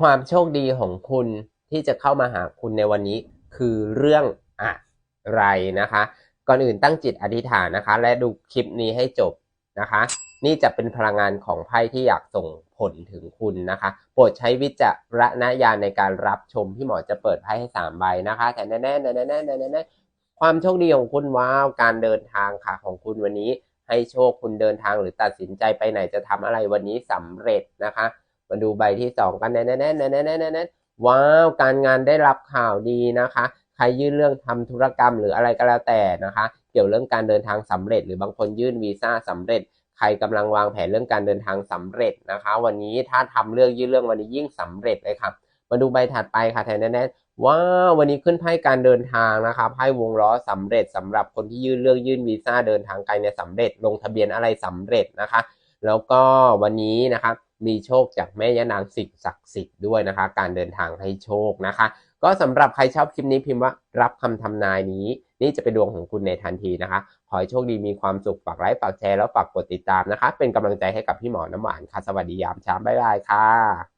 ความโชคดีของคุณที่จะเข้ามาหาคุณในวันนี้ คือเรื่องอะไรนะคะ ก่อนอื่นตั้งจิตอธิษฐานนะคะ และดูคลิปนี้ให้จบนะคะ นี่จะเป็นพลังงานของไพ่ที่อยากส่งผลถึงคุณนะคะ โปรดใช้วิจารณญาณในการรับชมพี่หมอจะเปิดไพ่ให้สามใบนะคะแต่แน่ๆแน่ๆแน่ๆแน่ๆแน่ๆความโชคดีของคุณว้าวการเดินทางค่ะของคุณวันนี้ ให้โชคคุณเดินทางหรือตัดสินใจไปไหนจะทำอะไรวันนี้สำเร็จนะคะ มาดูใบที่สองกันแน่ๆแน่ๆแน่ๆแน่แน่ว้าวการงานได้รับข่าวดีนะคะ ใครยื่นเรื่องทำธุรกรรมหรืออะไรก็แล้วแต่นะคะ เกี่ยวเรื่องการเดินทางสำเร็จ หรือบางคนยื่นวีซ่าสำเร็จ ใครกำลังวางแผนเรื่องการเดินทางสำเร็จนะคะ วันนี้ถ้าทำเรื่องยื่นเรื่องวันนี้ยิ่งสำเร็จเลยครับมาดูใบถัดไปค่ะแทนแน่ว้าววันนี้ขึ้นไพ่การเดินทางนะคะไพ่วงล้อสำเร็จสำหรับคนที่ยื่นเรื่องยื่นวีซ่าเดินทางไกลเนี่ยสำเร็จ ลงทะเบียนอะไรสำเร็จนะคะ แล้วก็วันนี้นะคะ มีโชคจากแม่ย่านางสิ่งศักดิ์สิทธิ์ด้วยนะคะ การเดินทางให้โชคนะคะ ก็สำหรับใครชอบคลิปนี้พิมพ์ว่ารับคำทำนายนี้ นี่จะเป็นดวงของคุณในทันทีนะคะ ขอให้โชคดีมีความสุขฝากไลค์ฝากแชร์แล้วฝากกดติดตามนะคะ เป็นกำลังใจให้กับพี่หมอน้ำหวานค่ะ สวัสดียามเช้าบ๊ายบายค่ะ